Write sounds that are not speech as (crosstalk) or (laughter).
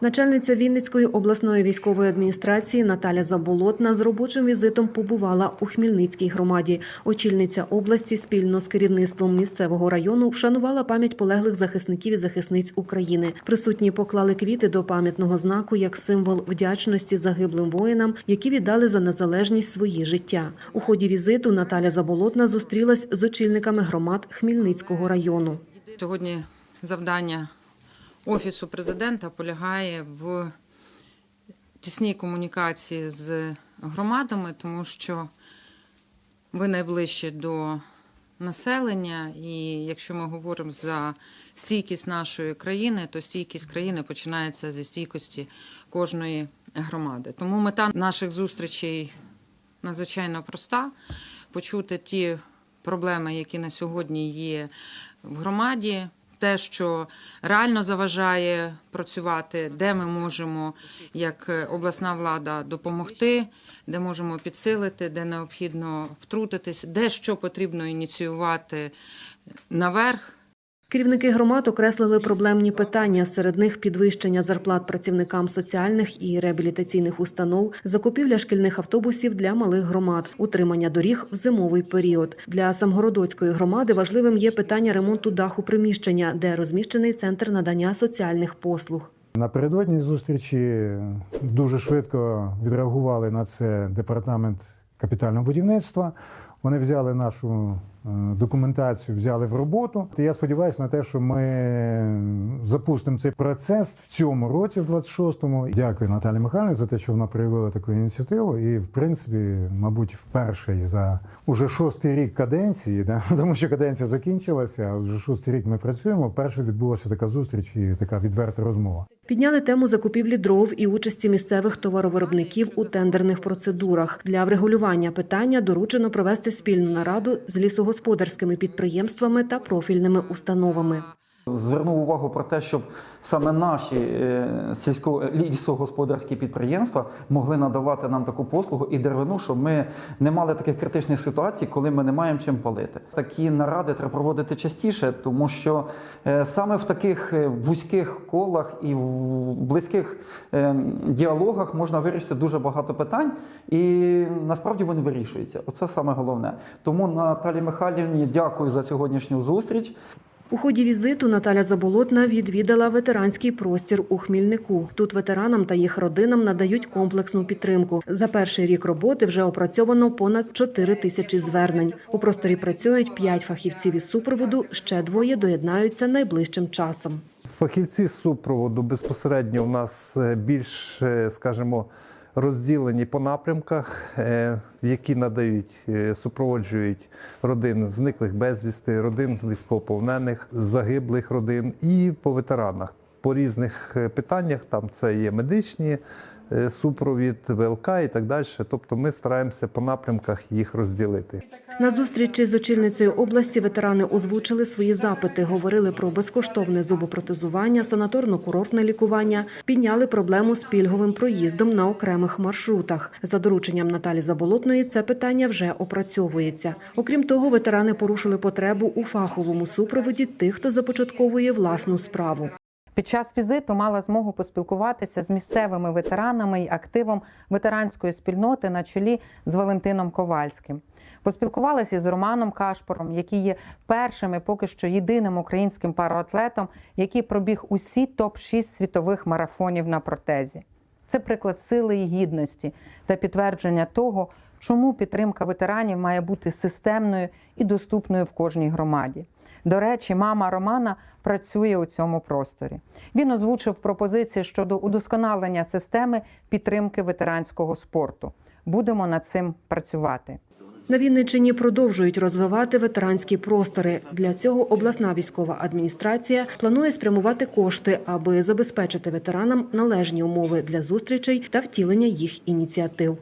Начальниця Вінницької обласної військової адміністрації Наталя Заболотна з робочим візитом побувала у Хмельницькій громаді. Очільниця області спільно з керівництвом місцевого району вшанувала пам'ять полеглих захисників і захисниць України. Присутні поклали квіти до пам'ятного знаку як символ вдячності загиблим воїнам, які віддали за незалежність свої життя. У ході візиту Наталя Заболотна зустрілась з очільниками громад Хмельницького району. Сьогодні завдання Офісу президента полягає в тісній комунікації з громадами, тому що ви найближчі до населення, і якщо ми говоримо за стійкість нашої країни, то стійкість країни починається зі стійкості кожної громади. Тому мета наших зустрічей надзвичайно проста: почути ті проблеми, які на сьогодні є в громаді. Те, що реально заважає працювати, де ми можемо, як е, обласна влада, допомогти, де можемо підсилити, де необхідно втрутитись, де що потрібно ініціювати наверх, Керівники громад окреслили проблемні питання. Серед них підвищення зарплат працівникам соціальних і реабілітаційних установ, закупівля шкільних автобусів для малих громад, утримання доріг в зимовий період. Для Самгородоцької громади важливим є питання ремонту даху приміщення, де розміщений центр надання соціальних послуг. Напередодні зустрічі дуже швидко відреагували на це департамент капітального будівництва. Вони взяли нашу документацію, взяли в роботу. І я сподіваюся на те, що ми запустимо цей процес в цьому році, в 26-му. Дякую Наталі Михайлівні за те, що вона проявила таку ініціативу. І, в принципі, мабуть, вперше за уже шостий рік каденції, да? (laughs) тому що каденція закінчилася, а вже шостий рік ми працюємо. Вперше відбулася така зустріч і така відверта розмова. Підняли тему закупівлі дров і участі місцевих товаровиробників у тендерних процедурах. Для врегулювання питання доручено провести спільну нараду з лісогосподарськими підприємствами та профільними установами. Звернув увагу про те, щоб саме наші е, сільсько лісогосподарські підприємства могли надавати нам таку послугу і деревину, щоб ми не мали таких критичних ситуацій, коли ми не маємо чим палити. Такі наради треба проводити частіше, тому що е, саме в таких е, вузьких колах і в близьких діалогах можна вирішити дуже багато питань, і насправді вони вирішуються. Оце саме головне. Тому Наталі Михайлівні дякую за сьогоднішню зустріч. У ході візиту Наталя Заболотна відвідала ветеранський простір у Хмільнику. Тут ветеранам та їх родинам надають комплексну підтримку. За перший рік роботи вже опрацьовано понад 4 тисячі звернень. У просторі працюють 5 фахівців із супроводу. Ще двоє доєднаються найближчим часом. Фахівці з супроводу безпосередньо у нас е, більш, е, скажімо, розділені по напрямках, е, які надають, е, супроводжують родин зниклих безвісти, родин військовополонених, загиблих родин і по ветеранах. По різних е, питаннях там це є медичні супровід, ВЛК і так далі. Тобто ми стараємося по напрямках їх розділити. На зустрічі з очільницею області ветерани озвучили свої запити, говорили про безкоштовне зубопротезування, санаторно-курортне лікування, підняли проблему з пільговим проїздом на окремих маршрутах. За дорученням Наталі Заболотної це питання вже опрацьовується. Окрім того, ветерани порушили потребу у фаховому супроводі тих, хто започатковує власну справу. Під час візиту мала змогу поспілкуватися з місцевими ветеранами і активом ветеранської спільноти на чолі з Валентином Ковальським. Поспілкувалася з Романом Кашпором, який є першим і поки що єдиним українським пароатлетом, який пробіг усі топ-6 світових марафонів на протезі. Це приклад сили і гідності та підтвердження того, чому підтримка ветеранів має бути системною і доступною в кожній громаді. До речі, мама Романа працює у цьому просторі. Він озвучив пропозиції щодо удосконалення системи підтримки ветеранського спорту. Будемо над цим працювати. На Вінниччині продовжують розвивати ветеранські простори. Для цього обласна військова адміністрація планує спрямувати кошти, аби забезпечити ветеранам належні умови для зустрічей та втілення їх ініціатив.